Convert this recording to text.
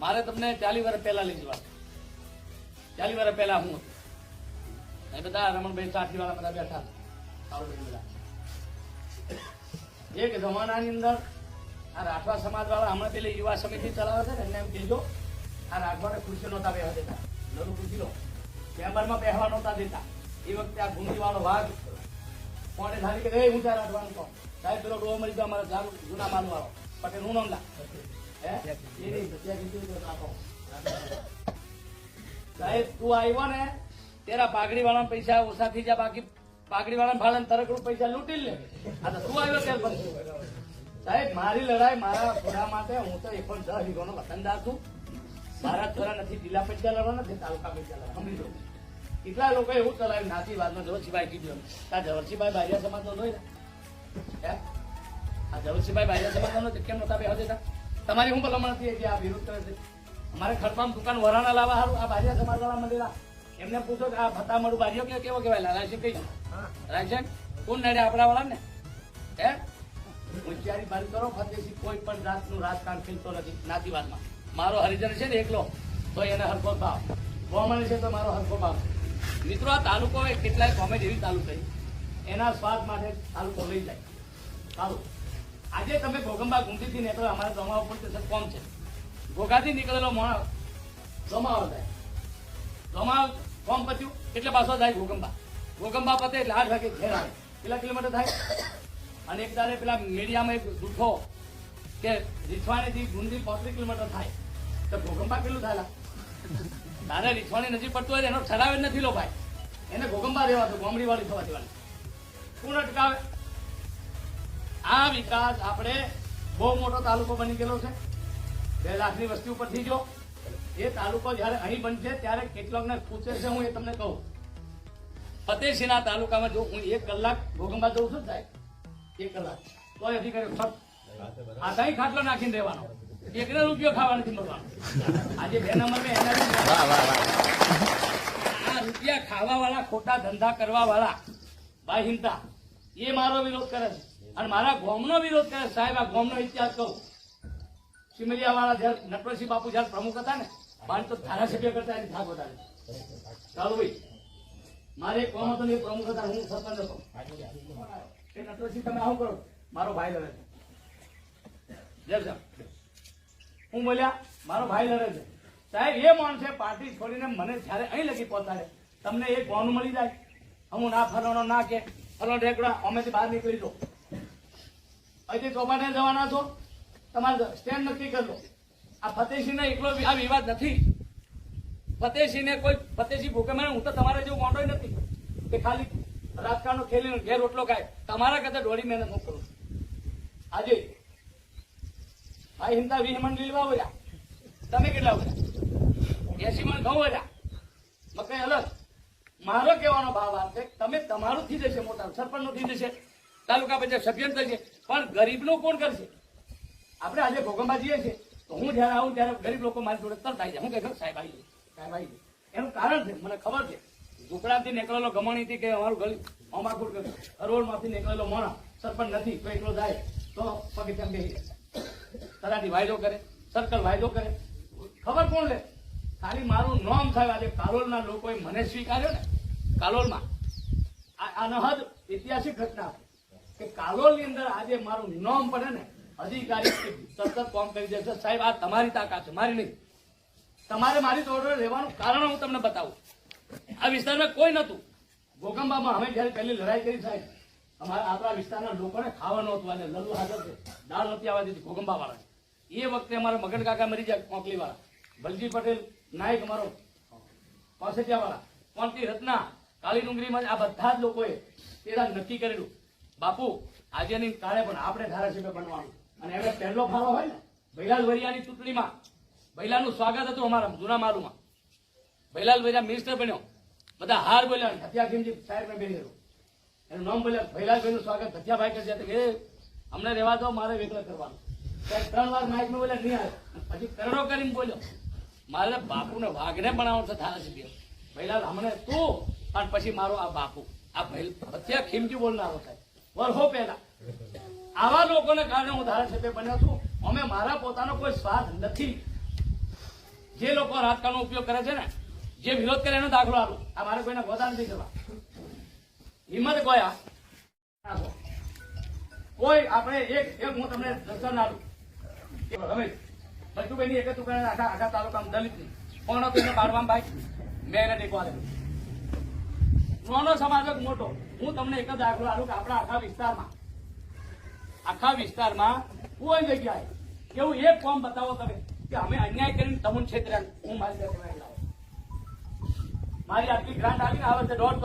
મારે તમને ચાલી વર્ષ પહેલા લઈ જવા ચાલી વર્ષ પહેલા હું એ બધા રમણભાઈ સાથી વાળા બધા બેઠા બધા. એક જમાનાની અંદર આ રાઠવા સમાજ વાળા હમણાં પેલી યુવા સમિતિ ચલાવે છે એમને એમ કહેજો, આ રાઠવાને ખુરશી નહોતા બેહવા દેતા. નરું ખુરશી લો. મેમ્બરમાં બેહવા નહોતા દેતા. એ વખતે આ ગુંડી વાળો વાઘ કોણે ધારી કે ઊંચા રાઠવાનું કોણ સાહેબ, પેલો ડોહ મરી ગયો, અમારા જાનું જૂના માનું વાળો પટેલ, હું નામ તો. સાહેબ, તું આવ્યો ને, તેરા પાઘડી પૈસા ઓછા થઈ જાય બાકી પાઘડી વાળા ભાડે પૈસા લૂંટી લે. આ તો તું આવ્યો ત્યાર સાહેબ, મારી લડાઈ મારા ઘોડા માટે, હું તો એક પણ દસ વીઘાનો વતનદાર છું. મારા છોરા નથી જિલ્લા પંચાયત લડવા નથી, તાલુકા પંચાયત લડવા સમજી કેટલા લોકો એવું ચલાવ્યું નાસી વાતમાં જવરસિંહભાઈ કીધું આ જવરસિંહભાઈ બારિયા સમાજનો જોઈ ને? આ જવરસિંહભાઈ બારિયા સમાજનો નો કેમ નતા બેહવા દેતા? તમારી હું ભલામણ હતી કે આ વિરુદ્ધ કરે છે? અમારે ખડપામાં દુકાન વરાણા લાવવા સારું આ બારિયા સમાજ વાળા મંદિરા એમને પૂછો કે આ ભત્તા મળું. બારીઓ કે કેવો કહેવાય? રાશન કઈ રાજન કોણ નડે આપણા વાળા ને હે હોશિયારી બંધ કરો ફરદેશી કોઈ પણ જાતનું રાજકારણ ખેલતો નથી નાતીવાદમાં મારો હરિજન છે ને એકલો તો એને હરખો ભાવ. કોમણ છે તો મારો હરખો ભાવ. મિત્રો આ તાલુકો કેટલાય કોમેડ એવી તાલુકો એના સ્વાદ માટે તાલુકો લઈ જાય. સારું. આજે તમે ઘોગંબા ગુંદીથી નીકળો અમારા જમા ઉપર તે કોમ છે? ઘોઘાથી નીકળેલો માણસ જમાવા જાય જમાવ કોમ પત્યું એટલે પાછો જાય ઘોગંબા ઘોગંબા પતે એટલે આઠ વાગે ઘેર આવે. કેટલા કિલોમીટર થાય? અને એક દાડે પેલા મીડિયામાં એક જૂઠો કે રીછવાણીથી ગુંદી પોત્રીસ કિલોમીટર થાય. તો ઘોગંબા કેટલું થાય? તારે રીછવાણી નજીક પડતું હોય તો એનો ઠરાવે નથી લો ભાઈ. એને ઘોગંબા રહેવા દો ગોમડી વાળી થવા દેવાની. કોણ અટકાવે? આ વિકાસ આપણે બહુ મોટો તાલુકો બની ગયેલો છે. બે લાખની વસ્તી ઉપર થઈ ગયો એ તાલુકો જ્યારે અહીં બનશે ત્યારે કેટલોકને પૂછે છે હું એ તમને કહું. ફતેહસિંહના તાલુકામાં જો હું એક કલાક ભોગમમાં જઉં છું સાહેબ એક કલાક. તો એ છત આ કઈ ખાટલો નાખીને રહેવાનો. એકને રૂપિયો ખાવા નથી મળવાનો. આજે બે નંબર મેં આ રૂપિયા ખાવા વાળા ખોટા ધંધા કરવા વાળા બાહિંતા એ મારો વિરોધ કરે છે. અને મારા ગોમનો વિરોધ કરે. સાહેબ, આ ગોમનો ઇતિહાસ કહું. સિમરિયા વાળા જયારે નટવરસિંહ બાપુ જયારે પ્રમુખ હતા ને પાંચ તો ધારાસભ્ય કરતા એની થાક વધારે ચાલો ભાઈ, મારે એક કોમ હતો ને પ્રમુખ હતા, હું સરપંચ હતો. એ નટવરસિંહ, તમે આવું કરો. મારો ભાઈ લડે છે. જય સાહેબ હું બોલ્યા, મારો ભાઈ લડે છે. સાહેબ, એ માણસે પાર્ટી છોડીને મને જ્યારે અહીં લગી પહોંચાડે, તમને એ ગોનું મળી જાય. હું ના ફરવાનો ના કે ફરવાનો ઢેકડા અમેથી બહાર નીકળી દો અહીંથી ચોપાટે જવાના છો? તમારે સ્ટેન્ડ નક્કી કરજો. આ ફતેહસિંહને એકલો આ વિવાદ નથી. ફતેહસિંહને કોઈ ફતેહસિંહ ભૂકે મને હું તો તમારે જેવું મોટો નથી. કે ખાલી રાજકારણનો ખેલીને ઘેર રોટલો ખાય. તમારા કરતા દોડી મહેનત હું કરું આજે ભાઈ હિંદા વીસ મણ લીલવા બોલ્યા તમે કેટલા બોલ્યા એસી મણ ઘઉં બોલ્યા મકાઈ અલગ. મારો કહેવાનો ભાવ આ છે તમે તમારું થઈ જશે મોટા સરપંચનું થઈ જશે. તાલુકા પંચાયત સભ્ય થશે. પણ ગરીબનું કોણ કરશે? આપણે આજે ભોગમમાં જઈએ છીએ. તો હું જ્યારે આવું ત્યારે ગરીબ લોકો મારી જોડે તરત આવી જાય. હું કહે સાહેબ આવી સાહેબ આવી એનું કારણ છે, મને ખબર છે. ઝુકડાથી નીકળેલો ગમણીથી કે અમારું ગલી અમાકુર કરોડમાંથી નીકળેલો મોણા સરપંચ નથી, તો એકલો જાય. તો પગે તેમ બેસી જાય. તરાટી વાયદો કરે, સર્કલ વાયદો કરે. ખબર કોણ લે? ખાલી મારું નામ થાય આજે કાલોલના લોકોએ મને સ્વીકાર્યો ને. કાલોલમાં. આ અનહદ ઐતિહાસિક ઘટના કે કાલોલની અંદર આજે મારું નામ પડે ને, અધિકારી સતત કોમ કરી દેશે. સાહેબ, આ તમારી તાકાત છે, મારી નહીં. તમારે મારી જોડે રહેવાનું કારણ હું તમને બતાવું. આ વિસ્તારમાં કોઈ નતું ભૂકંપામાં અમે જયારે પહેલી લડાઈ કરી સાહેબ, અમારા આપણા વિસ્તારના લોકોને ખાવાનું હતું અને લલ્લુ હાજર છે. દાળ નથી આવવા દીધી ભૂકંપા વાળા એ વખતે અમારા મગન કાકા મરી જાય કોકલી વાળા બલજી પટેલ, નાયક અમારો કોસેટિયા વાળા કોંટી રત્ના કાળી ડુંગરીમાં આ બધા જ લોકોએ તેના નક્કી કરેલું. બાપુ, આજે નહીં કાળે પણ. આપણે ધારાસભ્ય બનવાનું. અને એમને પહેલો ફાળો હોય ને, ભૈલાલ વરિયાની ચૂંટણીમાં. ભૈલાનું સ્વાગત હતું અમારા જૂના મારુમાં. ભૈલાલ વરિયા મિનિસ્ટર બન્યો. બધા હાર બોલ્યા હથિયા ખીમજી સાહેબ ને બેસેલું એનું નામ બોલ્યા, ભૈલાલભાઈનું સ્વાગત હથિયાભાઈ કરશે. કે અમને રહેવા દો, મારે વેગળ કરવાનું. ત્રણ વાર માઇકમાં બોલ્યા, નહીં આવે. પછી કરડો કરીને બોલ્યો. મારે બાપુને વાઘને બનાવવાનો છે ધારાસભ્ય. ભૈલાલ, હમણે તું અને પછી મારો આ બાપુ. આ ભૈલ હથિયા ખીમજી બોલનારો થાય વર્ષો પહેલા. આવા લોકોને કારણે હું ધારાસભ્ય બન્યો છું. અમે મારા પોતાનો કોઈ સ્વાદ નથી. જે લોકો રાજકારણનો ઉપયોગ કરે છે ને, જે વિરોધ કરે એનો દાખલો આલો આ મારે કોઈને ગોતા નથી કરવા. હિંમત ગયા કોઈ આપણે એક એક હું તમને દર્શન આલું હવે બચુભાઈની એક જ આખા આખા તાલુકામાં દલિતની. કોણ હતું એને પાડવામાં ભાઈ? મેં એને ટેકો આલેલો નાનો સમાજ મોટો. હું તમને એક જ દાખલો આલું કે આપણા આખા વિસ્તારમાં આખા વિસ્તારમાં કોઈ જગ્યાએ એવું એક ફોર્મ બતાવો તમે કે અમે અન્યાય કરીને તમને ક્ષેત્ર હું મારી મારી આટલી ગ્રાન્ટ આવીને આવે છે દોઢ